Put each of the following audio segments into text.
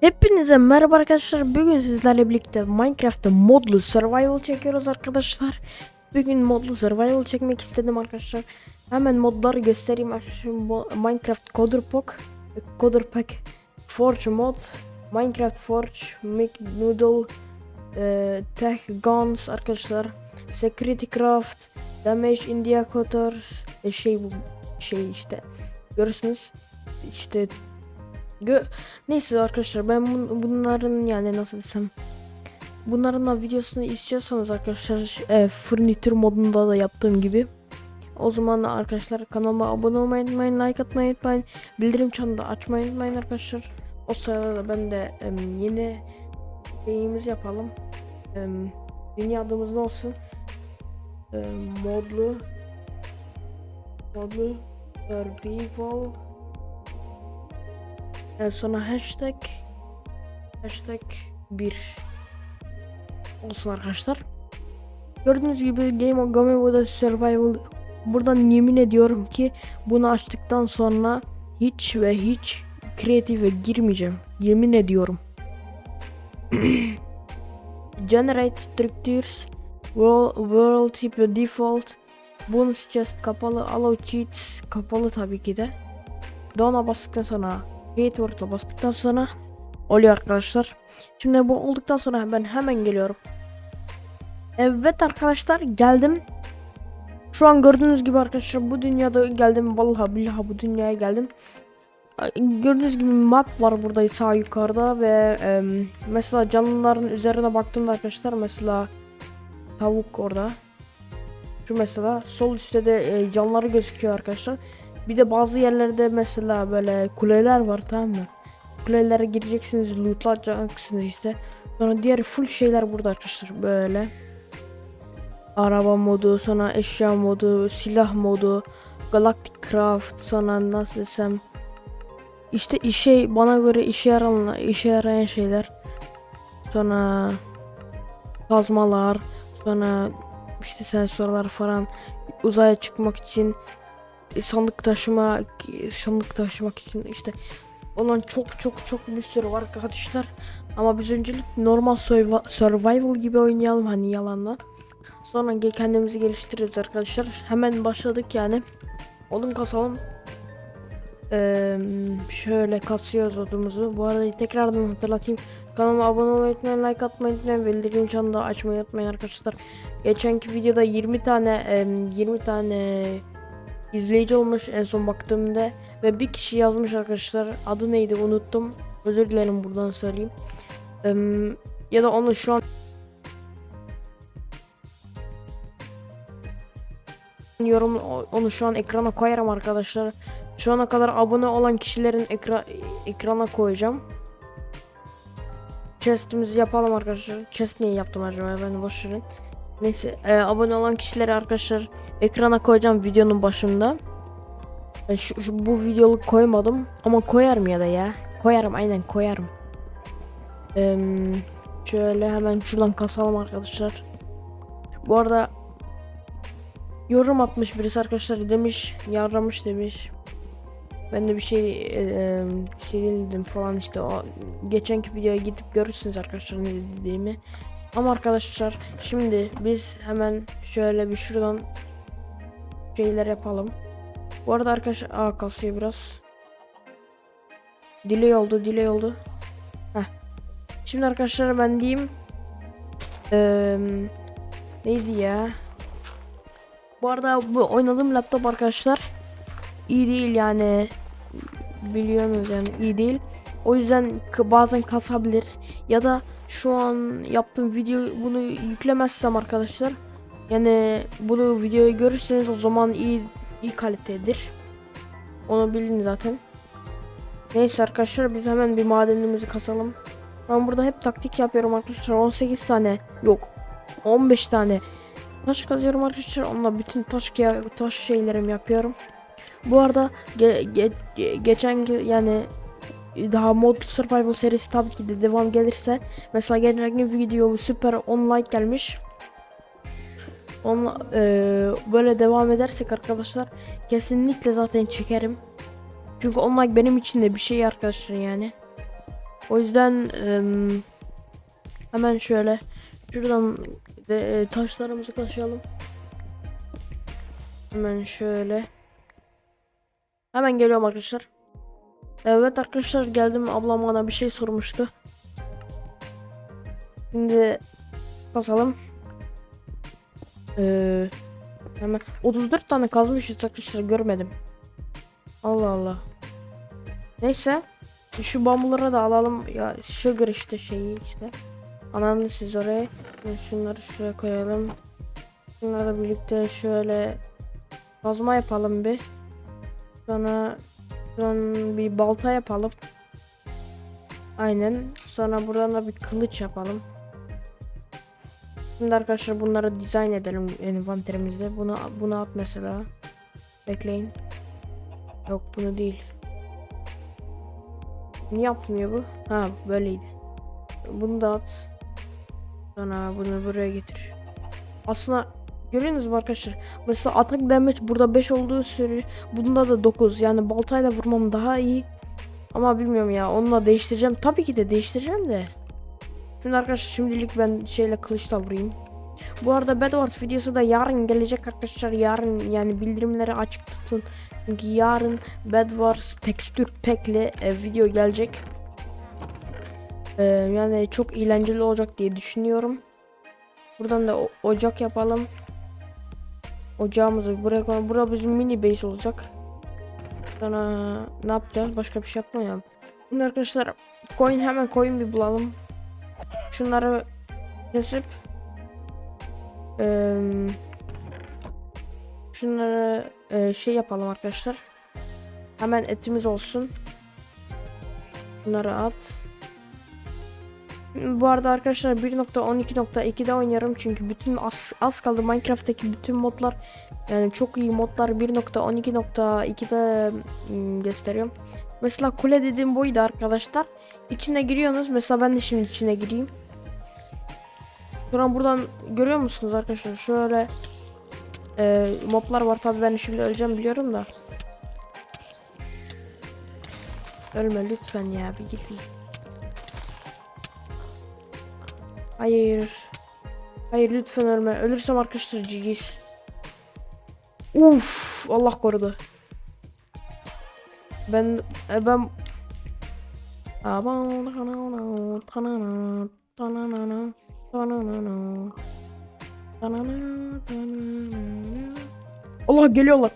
Hepinize merhaba arkadaşlar. Bugün sizlerle birlikte Minecraft'ta modlu survival çekiyoruz arkadaşlar. Bugün modlu survival çekmek istedim arkadaşlar. Hemen modları göstereyim arkadaşlar. Minecraft Coder Pack, Coder Pack, Forge mod, Minecraft Forge, Make Noodle, e, Tech Guns arkadaşlar. Security Craft, Damage Indicator, e, şey bu şey işte. Görürsünüz. İşte Gö Neyse arkadaşlar ben bun- bunların yani nasıl desem bunların da videosunu istiyorsanız arkadaşlar e, fırnitür modunda da yaptığım gibi o zaman arkadaşlar kanalıma abone olmayı unutmayın like atmayı unutmayın bildirim çanını da açmayı unutmayın arkadaşlar. O sırada da ben de em, yeni şeyimizi yapalım. Em, yeni adımız ne olsun? Em, modlu modlu survival en sonra hashtag hashtag 1 olsun arkadaşlar. Gördüğünüz gibi Game of Game Moda Survival buradan yemin ediyorum ki bunu açtıktan sonra hiç ve hiç kreatife girmeyeceğim. Yemin ediyorum. Generate structures world, world type default bonus chest kapalı allow cheats kapalı tabii ki de. Dona bastıktan sonra Gateword'a bastıktan sonra oluyor arkadaşlar. Şimdi bu olduktan sonra ben hemen geliyorum. Evet arkadaşlar geldim. Şu an gördüğünüz gibi arkadaşlar bu dünyada geldim. Vallahi billahi bu dünyaya geldim. Gördüğünüz gibi map var burada sağ yukarıda ve em, mesela canlıların üzerine baktığımda arkadaşlar mesela tavuk orada. Şu mesela sol üstte de e, canlıları gözüküyor arkadaşlar. Bir de bazı yerlerde mesela böyle kuleler var tamam mı? Kulelere gireceksiniz, lootlayacaksınız işte. Sonra diğer full şeyler burada arkadaşlar böyle. Araba modu, sonra eşya modu, silah modu, Galactic Craft, sonra nasıl desem işte işe bana göre işe yarayan işe yarayan şeyler. Sonra kazmalar, sonra işte sensörler falan uzaya çıkmak için sandık taşıma sandık taşımak için işte olan çok çok çok bir sürü var arkadaşlar ama biz öncelik normal survi- survival gibi oynayalım hani yalanla. Sonra kendimizi geliştiririz arkadaşlar. Hemen başladık yani. Odun kasalım. Eee, şöyle kasıyoruz odumuzu. Bu arada tekrardan hatırlatayım. Kanalıma abone olmayı unutmayın like atmayı unutmayın. Bildirim çanını da açmayı unutmayın arkadaşlar. Geçenki videoda 20 tane em, 20 tane izleyici olmuş en son baktığımda ve bir kişi yazmış arkadaşlar adı neydi unuttum. Özür dilerim buradan söyleyeyim. Em, ya da onu şu an yorum onu şu an ekrana koyarım arkadaşlar. Şu ana kadar abone olan kişilerin ekra ekrana koyacağım. Chestimizi yapalım arkadaşlar. Chest niye yaptım acaba? Ben boş verin neyse e, abone olan kişileri arkadaşlar ekrana koyacağım videonun başında. Ben şu, şu- bu videolu koymadım ama koyarım ya da ya. Koyarım aynen koyarım. Eee, şöyle hemen şuradan kasalım arkadaşlar. Bu arada yorum atmış birisi arkadaşlar demiş yarramış demiş. Ben de bir şey eee, şey dedim falan işte o geçenki videoya gidip görürsünüz arkadaşlar ne dediğimi. Ama arkadaşlar şimdi biz hemen şöyle bir şuradan şeyler yapalım. Bu arada arkadaşlar aa kasıyor biraz. Delay oldu, delay oldu. Heh. Şimdi arkadaşlar ben diyeyim. Eee neydi ya? Bu arada bu oynadığım laptop arkadaşlar iyi değil yani biliyorsunuz yani iyi değil. O yüzden bazen kasabilir ya da şu an yaptığım video bunu yüklemezsem arkadaşlar yani bunu videoyu görürseniz o zaman iyi iyi kalitedir. Onu bilin zaten. Neyse arkadaşlar biz hemen bir madenimizi kasalım. Ben burada hep taktik yapıyorum arkadaşlar. 18 tane yok. 15 tane taş kazıyorum arkadaşlar. Onunla bütün taş taş şeylerimi yapıyorum. Bu arada ge- ge- ge- geçen ge- yani daha mod survival serisi tabii ki de devam gelirse mesela geçen video süper 10 like gelmiş. Onunla eee, böyle devam edersek arkadaşlar kesinlikle zaten çekerim. Çünkü 10 like benim için de bir şey arkadaşlar yani. O yüzden em, hemen şöyle şuradan de, e, taşlarımızı taşıyalım. Hemen şöyle. Hemen geliyorum arkadaşlar. Evet arkadaşlar geldim ablam bana bir şey sormuştu. Şimdi basalım. Ee, hemen 34 tane kazmışız arkadaşlar görmedim. Allah Allah. Neyse. Şu bambuları da alalım. Ya sugar işte şeyi işte. Ananı siz oraya. Şunları şuraya koyalım. Bunlarla birlikte şöyle kazma yapalım bir. Sonra Buradan bir balta yapalım. Aynen. Sonra buradan da bir kılıç yapalım. Şimdi arkadaşlar bunları dizayn edelim envanterimizde. Bunu bunu at mesela. Bekleyin. Yok bunu değil. Niye atmıyor bu? Ha böyleydi. Bunu da at. Sonra bunu buraya getir. Aslında görüyorsunuz mu arkadaşlar? Mesela atak damage burada 5 olduğu süre bunda da 9. Yani baltayla vurmam daha iyi. Ama bilmiyorum ya onunla değiştireceğim. Tabii ki de değiştireceğim de. Şimdi arkadaşlar şimdilik ben şeyle kılıçla vurayım. Bu arada Bedwars videosu da yarın gelecek arkadaşlar. Yarın yani bildirimleri açık tutun. Çünkü yarın Bedwars tekstür pekli e, video gelecek. E, yani çok eğlenceli olacak diye düşünüyorum. Buradan da ocak yapalım. Ocağımızı buraya koyalım. Bura bizim mini base olacak. Sonra ne yapacağız? Başka bir şey yapmayalım. Şimdi arkadaşlar coin hemen coin bir bulalım. Şunları kesip eee, şunları eee, şey yapalım arkadaşlar. Hemen etimiz olsun. Bunları at. Bu arada arkadaşlar 1.12.2'de oynuyorum çünkü bütün az, az kaldı Minecraft'taki bütün modlar yani çok iyi modlar 1.12.2'de ım, gösteriyorum. Mesela kule dediğim buydu arkadaşlar. İçine giriyorsunuz. Mesela ben de şimdi içine gireyim. Sonra buradan görüyor musunuz arkadaşlar? Şöyle e, moblar var tabi ben şimdi öleceğim biliyorum da. Ölme lütfen ya bir git. Hayır. Hayır lütfen ölme. Ölürsem arkadaşlar GG's. Uf, Allah korudu. Ben e, ben Allah geliyorlar.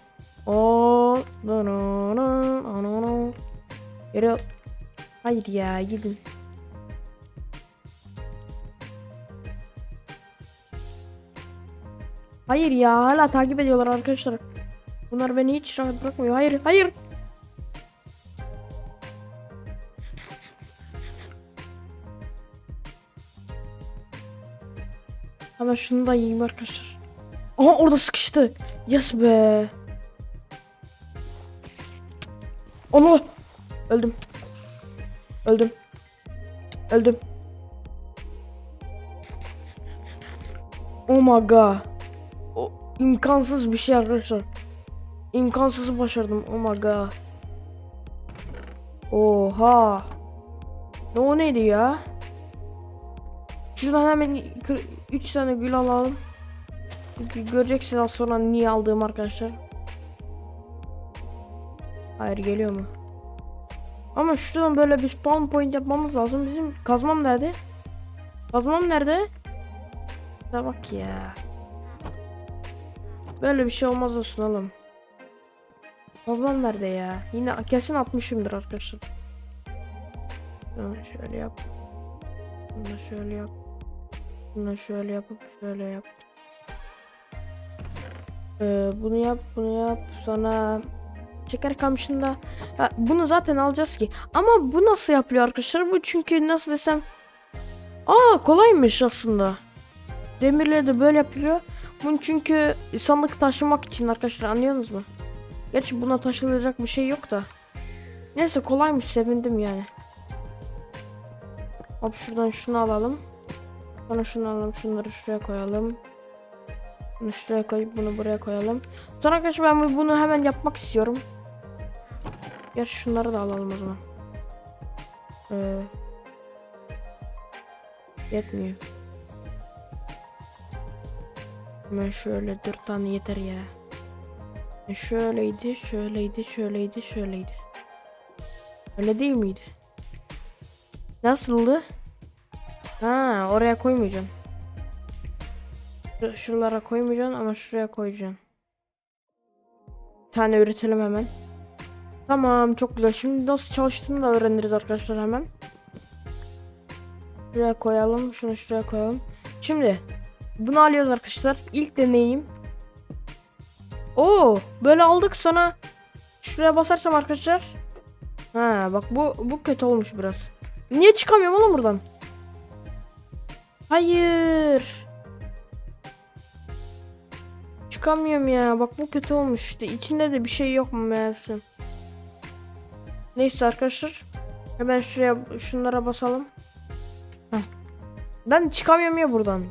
Geliyor. Hayır ya gidin. Hayır ya hala takip ediyorlar arkadaşlar. Bunlar beni hiç rahat bırakmıyor. Hayır hayır. Ama şunu da yiyeyim arkadaşlar. Aha orada sıkıştı. Yes be. Allah. Öldüm. Öldüm. Öldüm. Oh my god. İmkansız bir şey arkadaşlar. İmkansızı başardım. Oh my god. Oha. Ne o neydi ya? Şuradan hemen 3 tane gül alalım. Göreceksiniz az sonra niye aldığım arkadaşlar. Hayır geliyor mu? Ama şuradan böyle bir spawn point yapmamız lazım. Bizim kazmam nerede? Kazmam nerede? Da bak ya. Böyle bir şey olmaz olsun oğlum. Kazmam nerede ya? Yine kesin atmışımdır arkadaşlar. Şunu şöyle yap. Bunu şöyle yap. Bunu şöyle yapıp şöyle yap. Ee, bunu yap, bunu yap. Sonra şeker kamışında Ha, bunu zaten alacağız ki. Ama bu nasıl yapılıyor arkadaşlar? Bu çünkü nasıl desem Aa kolaymış aslında. Demirle de böyle yapılıyor. Bunu çünkü sandık taşımak için arkadaşlar anlıyorsunuz mu? Gerçi buna taşılacak bir şey yok da. Neyse kolaymış sevindim yani. Hop şuradan şunu alalım. Sonra şunu alalım. Şunları şuraya koyalım. Bunu şuraya koyup bunu buraya koyalım. Sonra arkadaşlar ben bunu hemen yapmak istiyorum. Gerçi şunları da alalım o zaman. Ee, Yetmiyor. Hemen şöyle dört tane yeter ya. E şöyleydi, şöyleydi, şöyleydi, şöyleydi. Öyle değil miydi? Nasıldı? Ha, oraya koymayacaksın. Şu- Şuralara koymayacaksın ama şuraya koyacaksın. Bir tane üretelim hemen. Tamam, çok güzel. Şimdi nasıl çalıştığını da öğreniriz arkadaşlar hemen. Şuraya koyalım, şunu şuraya koyalım. Şimdi bunu alıyoruz arkadaşlar. İlk deneyim. Oo, böyle aldık sonra şuraya basarsam arkadaşlar. Ha, bak bu bu kötü olmuş biraz. Niye çıkamıyorum oğlum buradan? Hayır. Çıkamıyorum ya. Bak bu kötü olmuş işte. İçinde de bir şey yok mu meğerse. Neyse arkadaşlar. Hemen şuraya şunlara basalım. Heh. Ben çıkamıyorum ya buradan.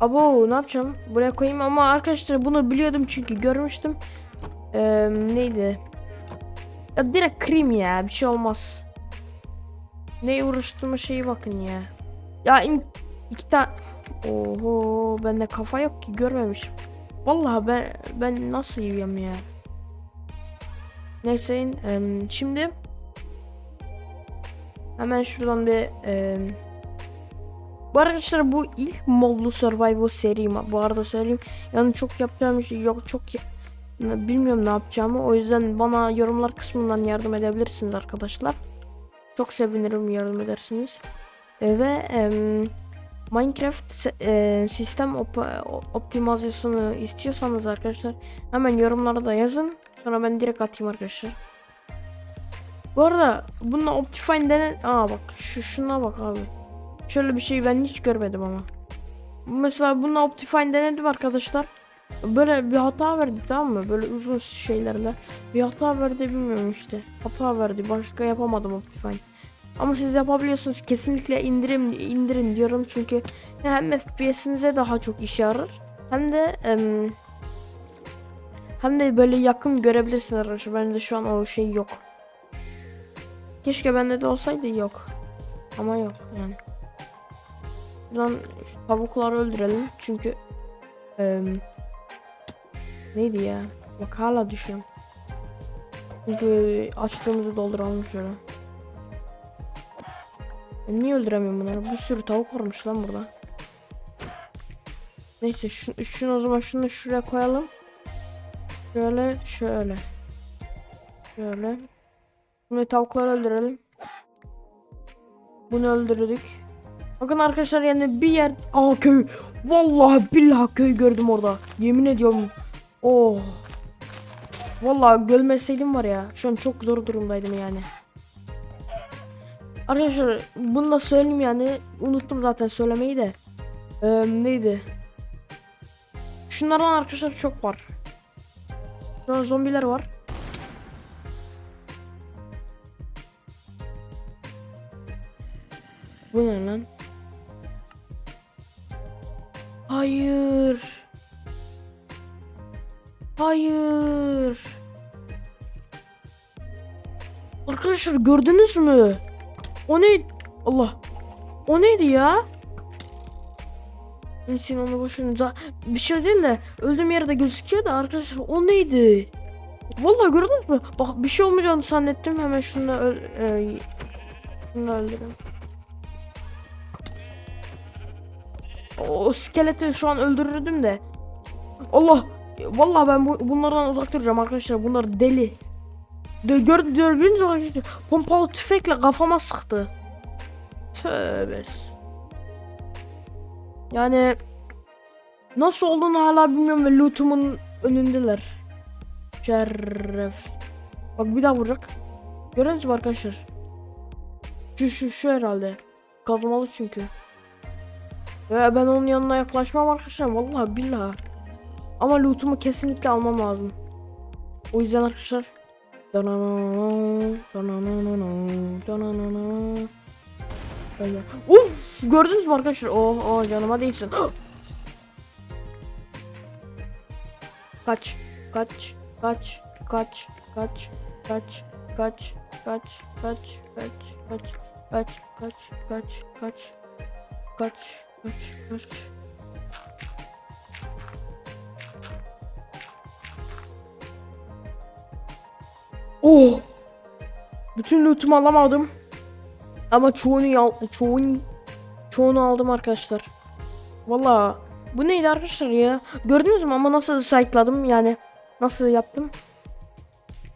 Abo ne yapacağım? Buraya koyayım ama arkadaşlar bunu biliyordum çünkü görmüştüm. Ee, neydi? Ya direkt krim ya bir şey olmaz. Ne uğraştırma şeyi bakın ya. Ya im- iki tane Oho bende kafa yok ki görmemişim. Vallahi ben ben nasıl yiyorum ya. Neyse em, şimdi hemen şuradan bir em, bu arkadaşlar bu ilk modlu survival serim bu arada söyleyeyim. Yani çok yapacağım şey yok çok bilmiyorum ne yapacağımı o yüzden bana yorumlar kısmından yardım edebilirsiniz arkadaşlar. Çok sevinirim yardım edersiniz. E, ve em, Minecraft e, sistem op- optimizasyonu istiyorsanız arkadaşlar hemen yorumlara da yazın. Sonra ben direkt atayım arkadaşlar. Bu arada bununla Optifine denen... Aa bak şu şuna bak abi. Şöyle bir şey ben hiç görmedim ama. Mesela bununla Optifine denedim arkadaşlar. Böyle bir hata verdi tamam mı? Böyle uzun şeylerle. Bir hata verdi bilmiyorum işte. Hata verdi. Başka yapamadım Optifine. Ama siz yapabiliyorsunuz. Kesinlikle indirin indirin diyorum çünkü hem FPS'inize daha çok işe yarar. Hem de em, hem de böyle yakın görebilirsiniz arkadaşlar. Bende şu an o şey yok. Keşke bende de olsaydı yok. Ama yok yani. Buradan şu tavukları öldürelim çünkü em, neydi ya? Bak hala düşüyorum. Çünkü açlığımızı dolduralım şöyle. Ben niye öldüremiyorum bunları? Bir sürü tavuk varmış lan burada. Neyse şunu, şunu o zaman şunu şuraya koyalım. Şöyle şöyle. Şöyle. Şimdi tavukları öldürelim. Bunu öldürdük. Bakın arkadaşlar yani bir yer... Aa köy. Vallahi billahi köy gördüm orada. Yemin ediyorum. Oh. Vallahi görmeseydim var ya. Şu an çok zor durumdaydım yani. Arkadaşlar bunu da söyleyeyim yani. Unuttum zaten söylemeyi de. Ee, neydi? Şunlardan arkadaşlar çok var. Şurada zombiler var. Bu ne lan? Hayır. Hayır. Arkadaşlar gördünüz mü? O ne? Allah. O neydi ya? Neyse onu boşuna bir şey değil de öldüğüm yerde gözüküyor da arkadaşlar o neydi? Vallahi gördünüz mü? Bak bir şey olmayacağını zannettim hemen şunu öl e, şunu. O, o skeleti şu an öldürürdüm de. Allah! Vallahi ben bu, bunlardan uzak duracağım arkadaşlar. Bunlar deli. De, gör, gördüğünüz işte pompalı tüfekle kafama sıktı. Tövbe. Yani nasıl olduğunu hala bilmiyorum ve lootumun önündeler. Şeref. Bak bir daha vuracak. Görüyorsunuz mu arkadaşlar? Şu şu şu herhalde. Kazmalı çünkü. Ve ben onun yanına yaklaşmam arkadaşlar. Vallahi billahi. Ama lootumu kesinlikle almam lazım. O yüzden arkadaşlar. Uf gördünüz mü arkadaşlar? Oh oh canıma değilsin. kaç kaç kaç kaç kaç kaç kaç kaç kaç kaç kaç kaç kaç kaç kaç kaç kaç kaç. Oh! Bütün lootumu alamadım. Ama çoğunu ya çoğunu çoğunu aldım arkadaşlar. Valla bu neydi arkadaşlar ya? Gördünüz mü ama nasıl sayıkladım yani nasıl yaptım?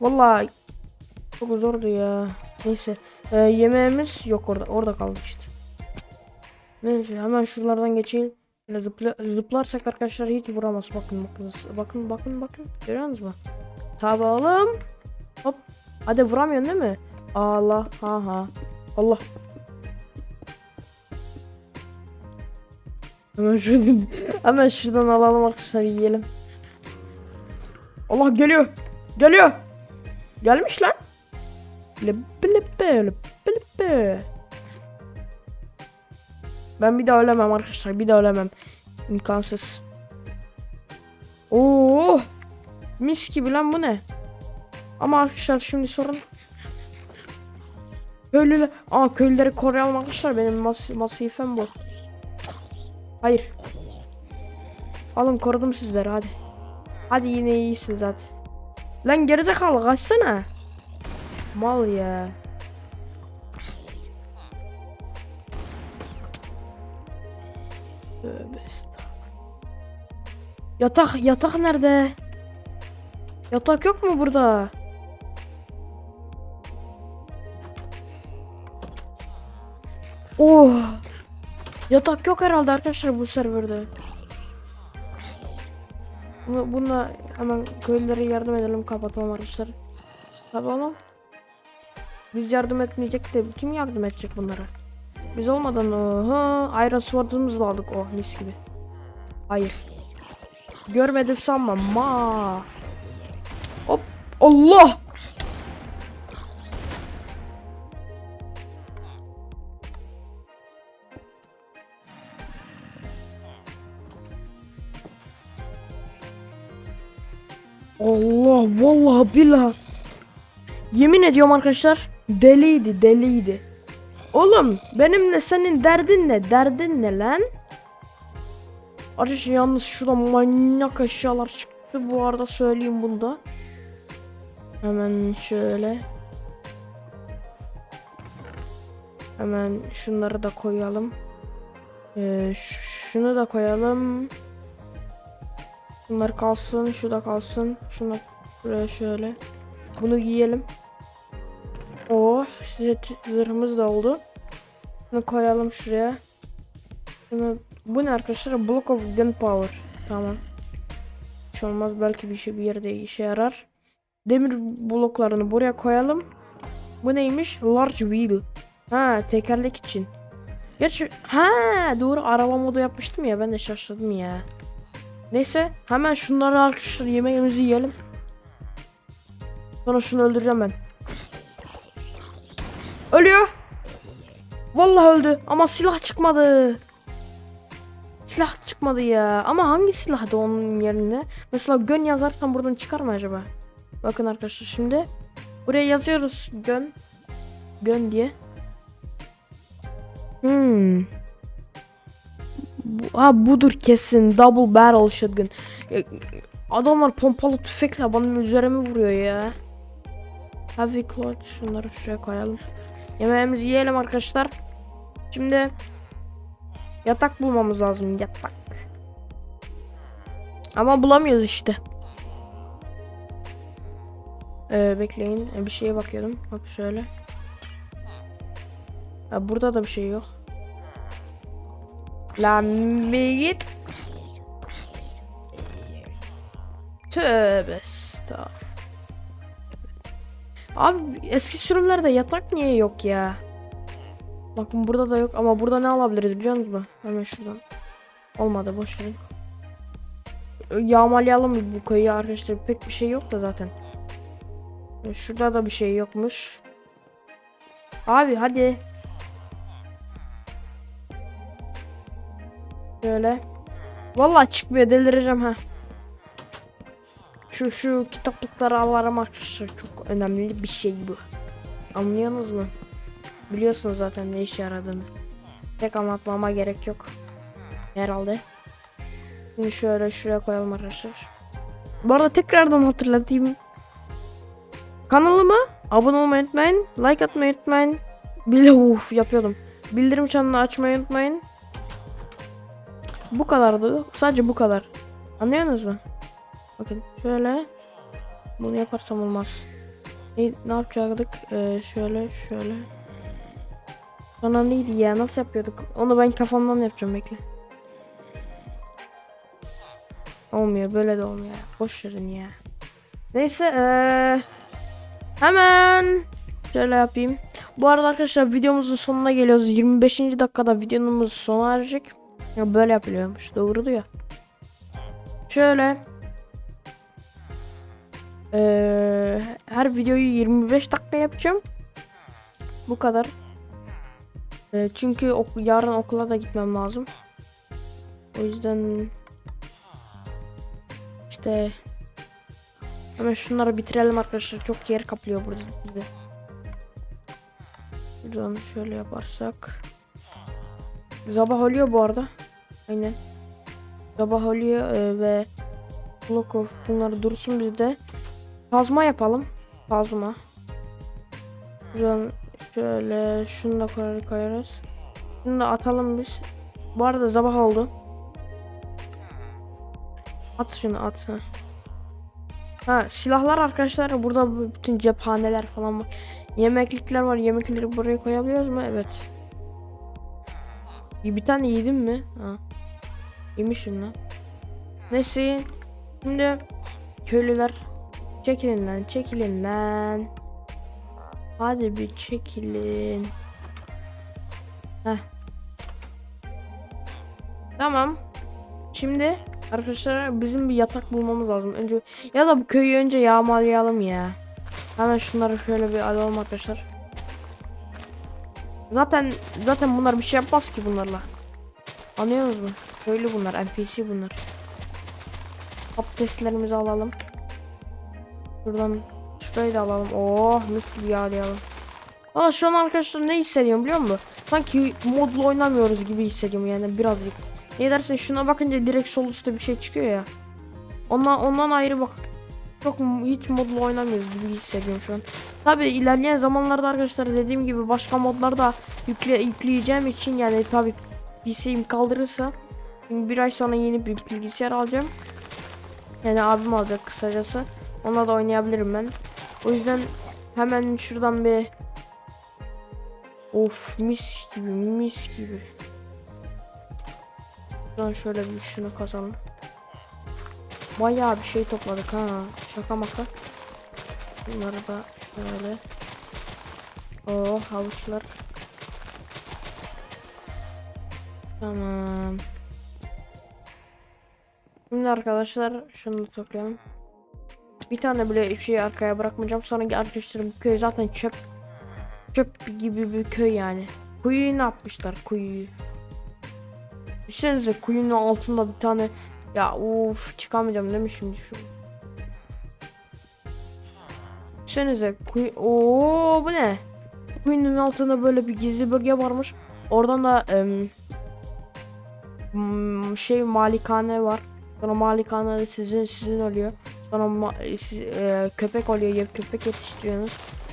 Valla çok zordu ya. Neyse Ee, yemeğimiz yok orada orada kaldı işte. Neyse hemen şuralardan geçeyim. Böyle zıpla, zıplarsak arkadaşlar hiç vuramaz. Bakın bakın bakın bakın bakın. Görüyor musunuz? Tabi. Hop. Hadi vuramıyorsun değil mi? Allah ha ha. Allah. Hemen şuradan, hemen şuradan alalım arkadaşlar yiyelim. Allah geliyor. Geliyor. Gelmiş lan. Leppe leppe leppe leppe. Ben bir daha ölemem arkadaşlar. Bir daha ölemem. İmkansız. Oo! Mis gibi lan bu ne? Ama arkadaşlar şimdi sorun. Köylüler... Aa köylüleri koruyalım arkadaşlar. Benim mas masifem bu. Hayır. Alın korudum sizleri hadi. Hadi yine iyisiniz hadi. Lan gerizekalı kaçsana. Mal ya. Tövbe estağfurullah. Yatak yatak nerede? Yatak yok mu burada? Oh. Yatak yok herhalde arkadaşlar bu serverde. Bu- Bununla hemen köylülere yardım edelim kapatalım arkadaşlar. Oğlum. Biz yardım etmeyecek de kim yardım edecek bunlara? Biz olmadan oha Iron Sword'umuzu da aldık oh mis gibi. Hayır. Görmedim sanma ma. Hop Allah. Allah vallahi billah. Yemin ediyorum arkadaşlar deliydi deliydi. Oğlum benimle senin derdin ne? Derdin ne lan? Arkadaşlar yalnız şurada manyak eşyalar çıktı bu arada söyleyeyim bunda. Hemen şöyle. Hemen şunları da koyalım. Ee, şunu da koyalım. Bunlar kalsın, şu da kalsın. Şunu buraya şöyle. Bunu giyelim. Set zırhımız da oldu. Bunu koyalım şuraya. Şimdi bu ne arkadaşlar? Block of gunpowder. Tamam. Hiç olmaz belki bir şey bir yerde işe yarar. Demir bloklarını buraya koyalım. Bu neymiş? Large wheel. Ha, tekerlek için. Gerçi ha doğru araba modu yapmıştım ya ben de şaşırdım ya. Neyse hemen şunları arkadaşlar yemeğimizi yiyelim. Sonra şunu öldüreceğim ben. Ölüyor. Vallahi öldü ama silah çıkmadı. Silah çıkmadı ya. Ama hangi silahtı onun yerine? Mesela gön yazarsam buradan çıkar mı acaba? Bakın arkadaşlar şimdi. Buraya yazıyoruz gön. Gön diye. Hmm. Ha budur kesin. Double barrel shotgun. Adamlar pompalı tüfekle benim üzerime vuruyor ya. Heavy cloth şunları şuraya koyalım. Yemeğimizi yiyelim arkadaşlar. Şimdi yatak bulmamız lazım yatak. Ama bulamıyoruz işte. Ee, bekleyin Ee, bir şeye bakıyorum. Hop şöyle. Ha, burada da bir şey yok. Lan bir git. Tövbe estağfurullah. Abi eski sürümlerde yatak niye yok ya? Bakın burada da yok ama burada ne alabiliriz biliyor musunuz? Hemen şuradan. Olmadı boş verin. Yağmalayalım bir bu kayı arkadaşlar. Pek bir şey yok da zaten. Şurada da bir şey yokmuş. Abi hadi. Böyle. Vallahi çıkmıyor delireceğim ha. Şu şu kitaplıkları alarım arkadaşlar çok önemli bir şey bu. Anlıyorsunuz mu? Biliyorsunuz zaten ne işe yaradığını. Tek anlatmama gerek yok. Herhalde. Şimdi şöyle şuraya koyalım arkadaşlar. Bu arada tekrardan hatırlatayım. Kanalıma abone olmayı unutmayın. Like atmayı unutmayın. Bile uf yapıyordum. Bildirim çanını açmayı unutmayın. Bu kadardı. Sadece bu kadar. Anlıyorsunuz mu? Bakın şöyle. Bunu yaparsam olmaz. Ne, ne yapacaktık? Ee, şöyle şöyle. Sonra neydi ya? Nasıl yapıyorduk? Onu ben kafamdan yapacağım bekle. Olmuyor. Böyle de olmuyor. Boş verin ya. Neyse ee, hemen şöyle yapayım. Bu arada arkadaşlar videomuzun sonuna geliyoruz. 25. dakikada videomuz sona erecek. Ya böyle yapılıyormuş. Doğru diyor. Şöyle ee, her videoyu 25 dakika yapacağım. Bu kadar. Ee, çünkü ok yarın okula da gitmem lazım. O yüzden işte hemen şunları bitirelim arkadaşlar. Çok yer kaplıyor burada bize. Buradan şöyle yaparsak. Sabah oluyor bu arada. Aynen. Sabah oluyor e, ve Block of bunları dursun bizde. Kazma yapalım. Kazma. Buradan şöyle şunu da koyar- koyarız. Şunu da atalım biz. Bu arada sabah oldu. At şunu at. Ha. ha silahlar arkadaşlar burada bütün cephaneler falan var. Yemeklikler var. Yemekleri buraya koyabiliyoruz mu? Evet. Bir tane yedim mi? Ha. Yemişim lan. Neyse. Şimdi köylüler çekilin lan çekilin lan. Hadi bir çekilin. Heh. Tamam. Şimdi arkadaşlar bizim bir yatak bulmamız lazım. Önce ya da bu köyü önce yağmalayalım ya. Hemen şunları şöyle bir alalım arkadaşlar. Zaten zaten bunlar bir şey yapmaz ki bunlarla. Anlıyorsunuz mu? Köylü bunlar, NPC bunlar. Patateslerimizi alalım. Şuradan şurayı da alalım. Oh mis gibi yağlayalım. Aa şu an arkadaşlar ne hissediyorum biliyor musun? Sanki modlu oynamıyoruz gibi hissediyorum yani birazcık. Ne dersin şuna bakınca direkt sol üstte bir şey çıkıyor ya. Ondan ondan ayrı bak. Çok hiç modlu oynamıyoruz gibi hissediyorum şu an. Tabi ilerleyen zamanlarda arkadaşlar dediğim gibi başka modlar da yükle, yükleyeceğim için yani tabi PC'im kaldırırsa bir ay sonra yeni bir bilgisayar alacağım. Yani abim alacak kısacası. Ona da oynayabilirim ben. O yüzden hemen şuradan bir Of mis gibi mis gibi. Şuradan şöyle bir şunu kazalım. Bayağı bir şey topladık ha. Şaka maka. Bunları da şöyle. Oh havuçlar. Tamam. Şimdi arkadaşlar şunu toplayalım. Bir tane bile şey arkaya bırakmayacağım. Sonra arkadaşlarım köy zaten çöp. Çöp gibi bir köy yani. Kuyuyu ne yapmışlar kuyuyu. Düşünsenize kuyunun altında bir tane ya uf çıkamayacağım değil mi şimdi şu. Düşünsenize kuyu Oo bu ne? Kuyunun altında böyle bir gizli bölge varmış. Oradan da em, şey malikane var. Sonra malikane sizin sizin oluyor. Sonra e, köpek oluyor. Ya köpek yetiştiriyorsunuz.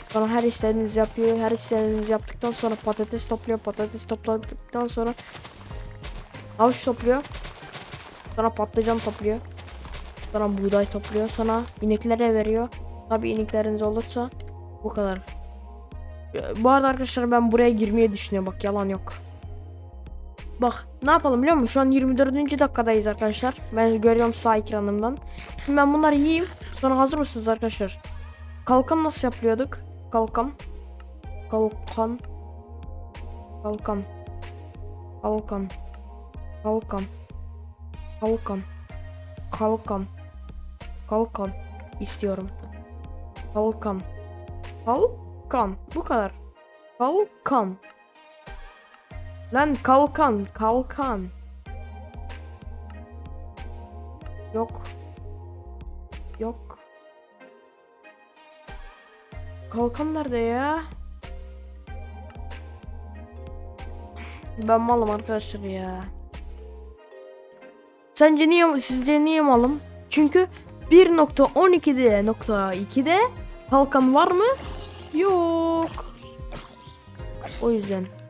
Sonra her istediğiniz yapıyor. Her istediğiniz yaptıktan sonra patates topluyor. Patates topladıktan sonra havuç topluyor. Sonra patlıcan topluyor. Sonra buğday topluyor. Sonra ineklere veriyor. Tabi inekleriniz olursa bu kadar. Bu arada arkadaşlar ben buraya girmeyi düşünüyorum. Bak yalan yok. Bak ne yapalım biliyor musun? Şu an 24. dakikadayız arkadaşlar. Ben görüyorum sağ ekranımdan. Şimdi ben bunları yiyeyim. Sonra hazır mısınız arkadaşlar? Kalkan nasıl yapıyorduk? Kalkan. Kalkan. Kalkan. Kalkan. Kalkan. Kalkan. Kalkan. Kalkan. istiyorum. Kalkan. Kalkan. Bu kadar. Kalkan. Lan kalkan. Kalkan. Yok. Yok. Kalkan nerede ya? Ben malım arkadaşlar ya. Sence niye sizce niye malım? Çünkü 1.12'de nokta 2'de kalkan var mı? Yok. O yüzden.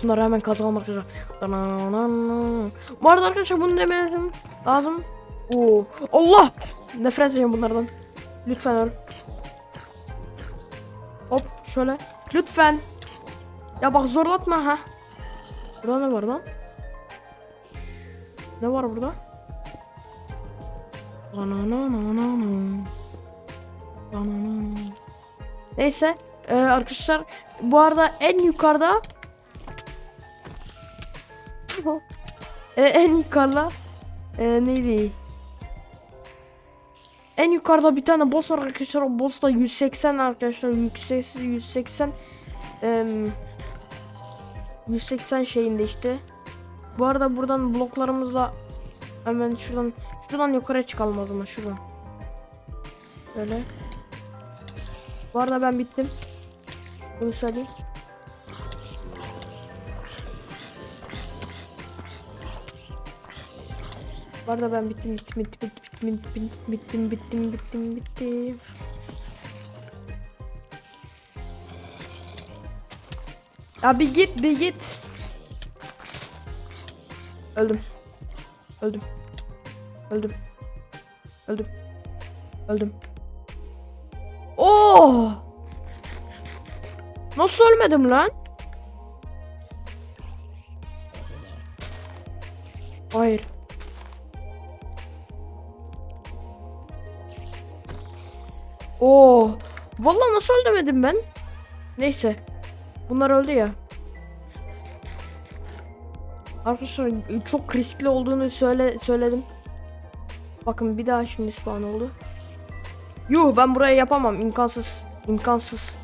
Şunları hemen kazalım arkadaşlar. Bu arada arkadaşlar bunu demedim. Lazım. Oo. Allah! Nefret ediyorum bunlardan. Lütfen öl. Hop şöyle. Lütfen. Ya bak zorlatma ha. Burada ne var lan? Ne var burada? Neyse e, arkadaşlar bu arada en yukarıda e, en yukarıda e, neydi? En yukarıda bir tane boss var arkadaşlar. O boss da 180 arkadaşlar. Yüksek 180 em, 180 şeyinde işte. Bu arada buradan bloklarımızla hemen şuradan şuradan yukarı çıkalım o zaman şuradan. Böyle. Bu arada ben bittim. Bunu söyleyeyim. Bu arada ben bittim bittim bittim bittim bittim bittim bittim bittim bittim. Ya bir git bir git. Öldüm. Öldüm. Öldüm. Öldüm. Öldüm. Oo! Nasıl ölmedim lan? Nasıl ben? Neyse. Bunlar öldü ya. Arkadaşlar çok riskli olduğunu söyle söyledim. Bakın bir daha şimdi spawn oldu. Yuh ben burayı yapamam imkansız. İmkansız.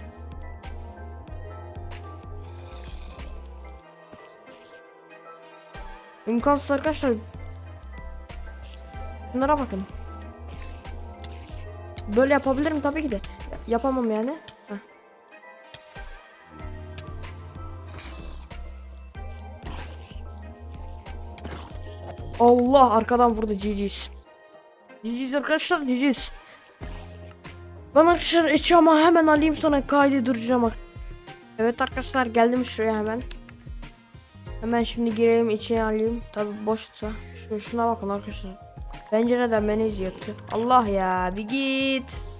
İmkansız arkadaşlar. Bunlara bakın. Böyle yapabilirim tabii ki de. Yapamam yani. Heh. Allah arkadan vurdu GG's. GG's arkadaşlar GG's. Ben arkadaşlar eşyamı hemen alayım sonra kaydı duracağım. Evet arkadaşlar geldim şuraya hemen. Hemen şimdi gireyim içine alayım. Tabi boşsa. Şu, şuna bakın arkadaşlar. Pencereden beni izliyordu. Allah ya bir git.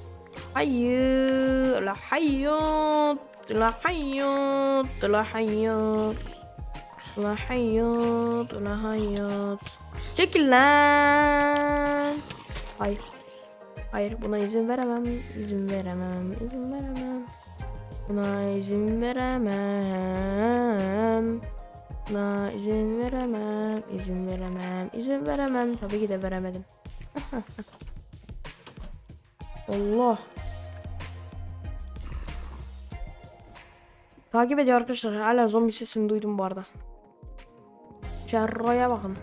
Hayır. La hayat. La hayat. La hayat. La hayat. La hayat. Çekil. Hayır. Hayır buna izin veremem. İzin veremem. İzin veremem. Buna izin veremem. Buna izin veremem. İzin veremem. İzin veremem. Tabii ki de veremedim. Allah. Takip ediyor arkadaşlar. Hala zombi sesini duydum bu arada. Çerroya bakın.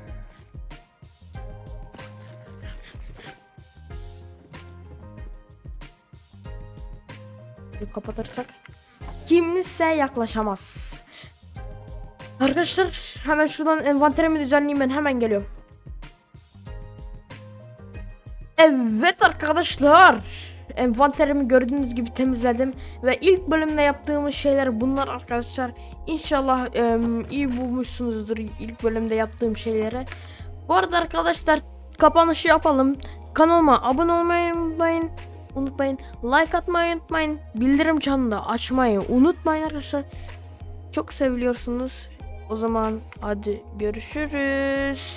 Bir kapatırsak kimse yaklaşamaz. Arkadaşlar hemen şuradan envanterimi düzenleyeyim ben hemen geliyorum. Evet arkadaşlar. Envanterimi gördüğünüz gibi temizledim ve ilk bölümde yaptığımız şeyler bunlar arkadaşlar. İnşallah em, iyi bulmuşsunuzdur ilk bölümde yaptığım şeyleri. Bu arada arkadaşlar kapanışı yapalım. Kanalıma abone olmayı unutmayın. Unutmayın. Like atmayı unutmayın. Bildirim çanını açmayı unutmayın arkadaşlar. Çok seviliyorsunuz. O zaman hadi görüşürüz.